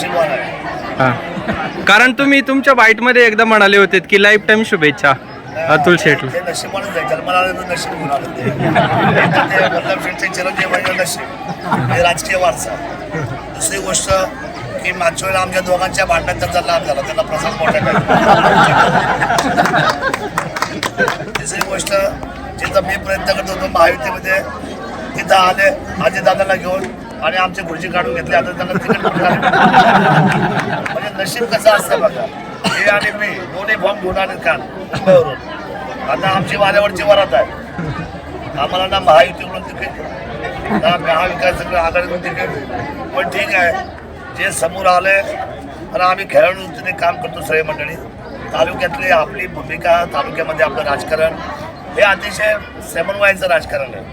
नशीबवान आहे. हा. कारण तुम्ही तुमच्या बाईटमध्ये एकदा म्हणाले होते की लाईफ टाईम शुभेच्छा अतुल शेटला ते नशीबवानच आहे जन्माला आलं तर नशीब आलं ते. ते वल्लभ शेठचे चिरंजीव म्हणजे नशीब. राजकीय वारसा. दुसरी गोष्ट की मागच्या वेळेला आमच्या दोघांच्या भांडणात त्यांचा लाभ झाला. त्यांना प्रसाद मोठा तिसरी गोष्ट जिथं मी प्रयत्न करत होतो महायुतीमध्ये तिथं आले आजी दादाला घेऊन. आणि आमचे खुर्ची काढून घेतली. आता त्यांना तिकीट म्हणजे नशीब कसं असतं बघा. हे आणि मी दोन्ही फॉर्म घेऊन आले काल. मुंबईवरून. आता आमची वाऱ्यावरची वरात आहे. आम्हाला ना महायुतीकडून तिकीट ना महाविकास आघाडीकडून तिकीट पण ठीक आहे. जे समोर आले तर आम्ही खेळाडू काम करतो सगळे मंडळी. तालुक्यातली आपली भूमिका तालुक्यामध्ये आपलं राजकारण हे अतिशय समन्वयाचं राजकारण आहे.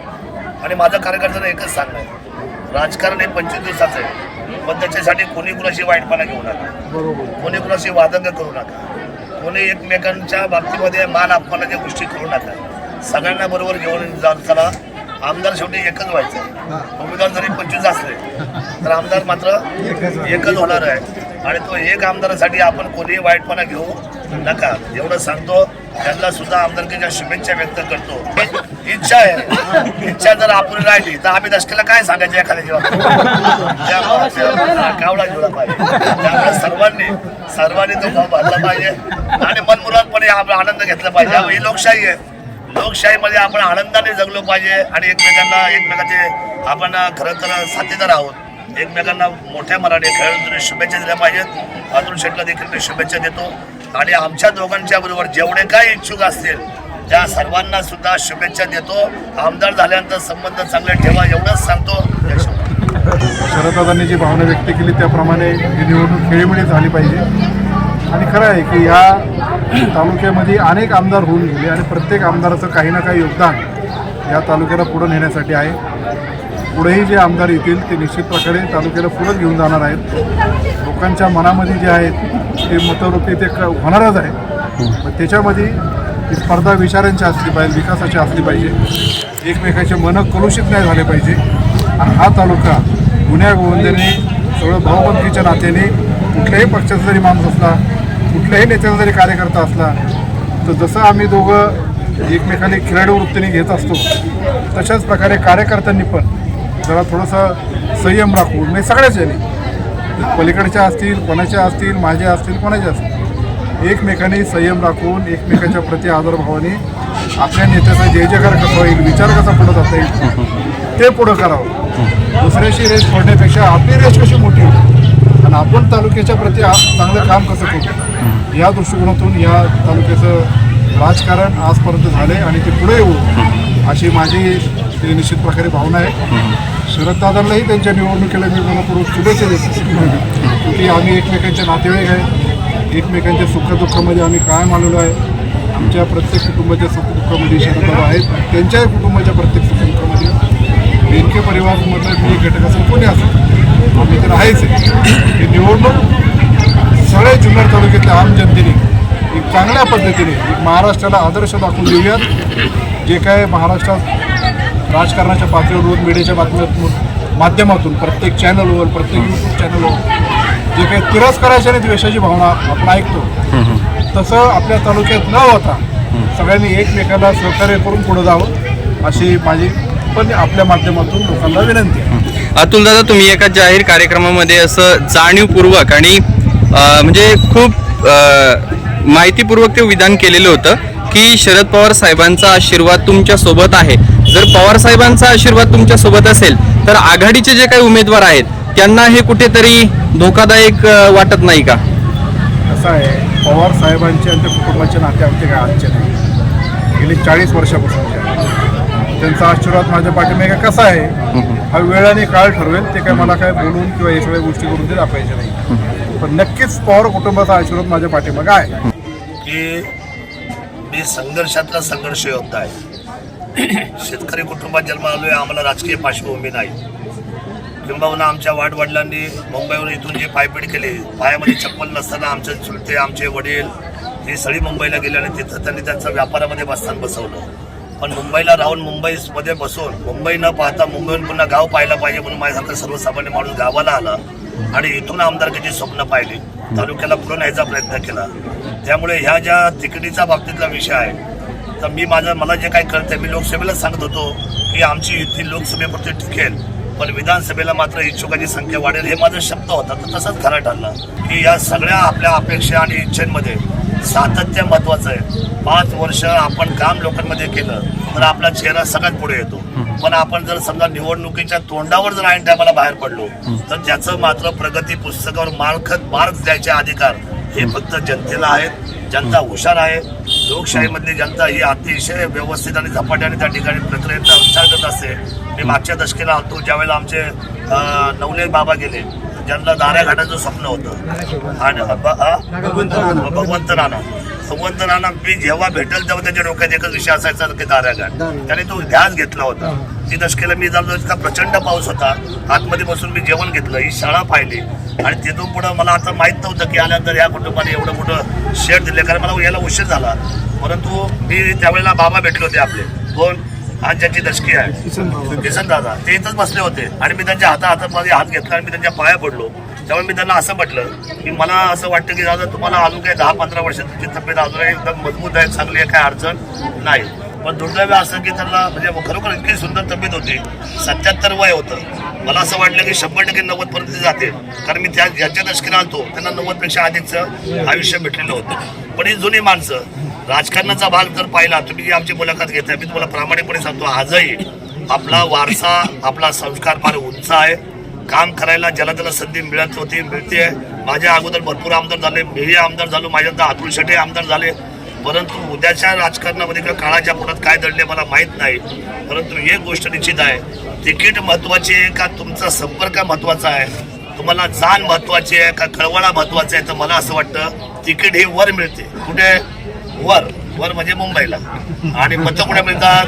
आणि माझं कार्यकर्त्यांना एकच सांगणं आहे. राजकारण हे पंचवीस दिवसाचं आहे. पण त्याच्यासाठी कोणी कुणाशी वाईटपणा घेऊ नका. कोणी कुणाशी वादंग करू नका. कोणी एकमेकांच्या बाबतीमध्ये मान अपमानाच्या गोष्टी करू नका. सगळ्यांना बरोबर घेऊन जा चला. आमदार शेवटी एकच व्हायचं. उमेदवार जरी पंचवीस असले तर आमदार मात्र एकच होणार आहे. आणि तो एक आमदारासाठी आपण कोणीही वाईटपणा घेऊ नका. एवढं सांगतो. त्यांना सुद्धा आमदारकीच्या शुभेच्छा व्यक्त करतो. इच्छा आहे. इच्छा जर आपण राहिली तर आम्ही दशकेला काय सांगायचं एखाद्या बाबतीत? कावळा घेऊन पाहिजे. त्यामुळे सर्वांनी सर्वांनी तो भाव भरला पाहिजे. आणि मनमुरादपणे आपण आनंद घेतला पाहिजे. ही लोकशाही आहे. लोकशाहीमध्ये आपण आनंदाने जगलो पाहिजे आणि एकमेकांना एकमेकाचे आपण खरं तर साथीदार आहोत. एकमेकांना मोठ्या मराठी खेळाडूंनी शुभेच्छा दिल्या पाहिजेत. अतुल शेटला देखील मी शुभेच्छा देतो. आणि आमच्या दोघांच्या बरोबर जेवढे काही इच्छुक असतील त्या सर्वांना सुद्धा शुभेच्छा देतो. आमदार झाल्यानंतर संबंध चांगले ठेवा एवढंच सांगतो. जय शरददादांनी जी भावना व्यक्त केली त्याप्रमाणे ही निवडणूक खेळीमेळी झाली पाहिजे. आणि खरं आहे की या तालुक्यामध्ये अनेक आमदार होऊन गेले आणि प्रत्येक आमदाराचं काही ना काही योगदान या तालुक्याला पुढं नेण्यासाठी आहे. पुढेही जे आमदार येतील ते निश्चित प्रकारे तालुक्याला पुढं घेऊन जाणार आहेत. लोकांच्या मनामध्ये जे आहेत ते मतवृत्ती ते क- होणारच आहे. त्याच्यामध्ये ही स्पर्धा विचारांची असली पाहिजे विकासाची असली पाहिजे. एकमेकाचे मनं कलुषित नाही झाले पाहिजे. आणि हा तालुका गुन्ह्या गोविंदाने सगळं भावबंदीच्या नात्याने कुठल्याही पक्षाचा जरी माणूस असला कुठल्याही नेत्याचा जरी कार्यकर्ता असला तर जसं आम्ही दोघं एकमेकाने खेळाडू वृत्तीने घेत असतो तशाच प्रकारे कार्यकर्त्यांनी पण जरा थोडंसं संयम राखून म्हणजे सगळ्याच याने. पलीकडच्या असतील कोणाच्या असतील माझ्या असतील कोणाच्या असतील. एकमेकांनी संयम राखून एकमेकांच्या प्रति आदरभावाने आपल्या नेत्याचा जय जयकार कसा होईल विचार कसा पुढे जाता येईल ते पुढं करावं. दुसऱ्याशी रेस फोडण्यापेक्षा आपली रेस कशी मोठी होईल? आणि आपण तालुक्याच्या प्रति चांगलं काम कसं करू? या दृष्टिकोनातून या तालुक्याचं राजकारण आजपर्यंत झाले आणि ते पुढे येऊ अशी माझी ते निश्चित प्रकारे भावना आहे. शरददादांनाही त्यांच्या निवडणुकीला मी मनपूर्वक शुभेच्छा देतो. की आम्ही एकमेकांचे नातेवाईक आहेत एकमेकांच्या सुखदुःखामध्ये आम्ही कायम आलेलो आहे. आमच्या प्रत्येक कुटुंबाच्या सुखदुःखामध्ये शरददादा आहेत. त्यांच्याही कुटुंबाच्या प्रत्येक सुखदुःखामध्ये. बेनके परिवारामधलं मी एक घटक असेल कोणी असेल आम्ही तर आहेच आहे. ही निवडणूक सगळ्या जुन्नर तालुक्यातल्या आम जनतेने एक चांगल्या पद्धतीने एक महाराष्ट्राला आदर्श दाखवून देऊयात. जे काय महाराष्ट्रात राजकारणाच्या पातळीवर रोज मीडियाच्या बातम्यातून माध्यमातून प्रत्येक चॅनलवर प्रत्येक यूट्यूब चॅनलवर जे काही तिरस्काराची आणि द्वेषाची भावना आपण ऐकतो. तसं आपल्या तालुक्यात न होता सगळ्यांनी एकमेकाला सहकार्य करून पुढे जावं अशी माझी पण आपल्या माध्यमातून लोकांना विनंती आहे. अतुल दादा तुम्ही एका जाहीर कार्यक्रमामध्ये असं जाणीवपूर्वक आणि म्हणजे खूप माहितीपूर्वक ते विधान केलेलं होतं की शरद पवार साहेबांचा आशीर्वाद तुमच्यासोबत आहे. जर पवार साहेबांचा आशीर्वाद तुमच्यासोबत असेल तर आघाडीचे जे काही उमेदवार आहेत त्यांना हे कुठेतरी धोकादायक वाटत नाही का? असं आहे. पवार साहेबांचे आणि त्या कुटुंबाचे नाते आमचे काय आजचे नाही. गेली चाळीस वर्षापासूनचे. आहे. त्यांचा आशीर्वाद माझ्या पाठीमागे कसा आहे? हा वेळ आणि काळ ठरवेल. ते काय मला काय बोलून किंवा हे सगळ्या गोष्टी करून ते दाखवायचे नाही. पण नक्कीच पवार कुटुंबाचा आशीर्वाद माझ्या पाठीमागे आहे. की मी संघर्षातला संघर्ष योद्धा आहे. शेतकरी कुटुंबात जन्म आलोय. आम्हाला राजकीय पार्श्वभूमी नाही. किंबहुना आमच्या वाडवडिलांनी मुंबईवर इथून जे पायपीट केली पायामध्ये चप्पल नसताना आमचे चुलते आमचे वडील हे सगळी मुंबईला गेले आणि तिथं त्यांनी त्यांचं व्यापारामध्ये बसताना बसवलं. पण मुंबईला राहून मुंबईमध्ये बसून मुंबई न पाहता मुंबईहून पुन्हा गाव पाहायला पाहिजे म्हणून माझ्यासारखं सर्वसामान्य माणूस गावाला आला आणि इथून आमदारकीची स्वप्न पाहिली. तालुक्याला पुढे न्यायचा प्रयत्न केला. त्यामुळे ह्या ज्या तिकिटीचा बाबतीतला विषय आहे तर मी माझं मला जे काही कळतं मी लोकसभेला सांगत होतो की आमची युती लोकसभेपुरती टिकेल. पण विधानसभेला मात्र इच्छुकाची संख्या वाढेल हे माझा शब्द होता. तर तसंच खरं ठरलं की या सगळ्या आपल्या अपेक्षा आणि इच्छेमध्ये सातत्य महत्वाचं आहे. पाच वर्ष आपण काम लोकांमध्ये केलं तर आपला चेहरा सगळ्यात पुढे येतो. पण आपण जर समजा निवडणुकीच्या तोंडावर जर ऐन टायमाला बाहेर पडलो तर त्याचं मात्र प्रगती पुस्तकावर मार्क द्यायचे अधिकार हे फक्त जनतेला आहेत. जनता हुशार आहे. लोकशाहीमधली जनता ही अतिशय व्यवस्थित आणि झपाट्याने त्या ठिकाणी प्रक्रियेचा विचार करत असते. मी मागच्या दशकेला होतो ज्यावेळेला आमचे नवने नवले बाबा गेले ज्यांना दाऱ्या घाटाचं स्वप्न होतं. आणि भगवंत नाना नाना मी जेव्हा भेटेल तेव्हा त्याच्या डोक्यात एकच विषय असायचा की दाऱ्या घाट त्याने तो ध्यास घेतला होता. ती दशकेला मी झालो इतका प्रचंड पाऊस होता. आतमध्ये बसून मी जेवण घेतलं ही शाळा पाहिली. आणि तिथून पुढं मला आता माहीत नव्हतं की आल्यानंतर या कुटुंबाने एवढं मोठं शेअर दिले. कारण मला यायला उशीर झाला. परंतु मी त्यावेळेला बाबा भेटले होते आपले. कोण आज ज्यांची दशकी आहे. किसन दादा. ते इथंच बसले होते. आणि मी त्यांच्या हाता हातामध्ये हात घेतला आणि मी त्यांच्या पाया पडलो. त्यामुळे मी त्यांना असं म्हटलं की मला असं वाटतं की दादा तुम्हाला अजून काही दहा पंधरा वर्ष तुमची तब्येत अजून एकदम मजबूत आहे चांगली आहे काय अडचण नाही. पण दुर्दैव असं की त्यांना म्हणजे खरोखर इतकी सुंदर तब्येत होती सत्याहत्तर वय होतं. मला असं वाटलं की शंभर टक्के नव्वद पर्यंत जाते कारण मी त्या ज्यांच्या दशकीला आलतो त्यांना नव्वदपेक्षा आयुष्य भेटलेलं होतं. पण ही जुनी माणसं राजकारणाचा भाग जर पाहिला तुम्ही जी आमची मुलाखत घेताय मी तुम्हाला प्रामाणिकपणे सांगतो आजही आपला वारसा आपला संस्कार फार उंच आहे. काम करायला ज्याला त्याला संधी मिळत होती मिळते माझ्या अगोदर भरपूर आमदार झाले मीही आमदार झालो माझ्यानंतर अतुल शेटे आमदार झाले. परंतु उद्याच्या राजकारणामध्ये किंवा काळाच्या पुढ्यात काय दडले मला माहीत नाही. परंतु एक गोष्ट निश्चित आहे तिकीट महत्त्वाची आहे का तुमचा संपर्क महत्त्वाचा आहे? तुम्हाला जाण महत्वाची आहे का कळवळा महत्त्वाचा आहे? तर मला असं वाटतं तिकीट हे वर मिळते. कुठे? वर. वर म्हणजे मुंबईला. आणि मत कुठे मिळतात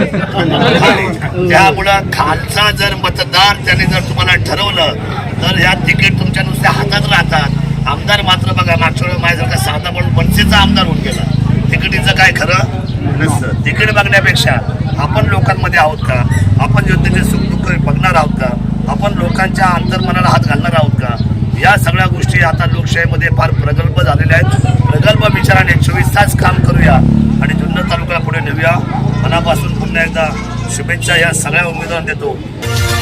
त्यामुळं खालचा जर मतदार त्याने जर तुम्हाला ठरवलं तर ह्या तिकीट तुमच्या नुसत्या हातात राहतात. आमदार मात्र बघा मागच्या वेळेला माझ्यासारखा साधा म्हणून मनसेचा आमदार होऊन गेला. तिकिटीचं काय खरं? नसतं. तिकीट बघण्यापेक्षा आपण लोकांमध्ये आहोत का? आपण जनतेचे सुखदुःख बघणार आहोत का? आपण लोकांच्या अंतर्मनाला हात घालणार आहोत का? या सगळ्या गोष्टी गोष्टी आता लोकशाहीमध्ये फार प्रगल्भ झालेल्या आहेत. प्रगल्भ विचाराने चोवीस तास काम करूया आणि जुन्नर तालुक्याला पुढे नेऊया. मनापासून पुन्हा एकदा शुभेच्छा या सगळ्या उमेदवारांना देतो.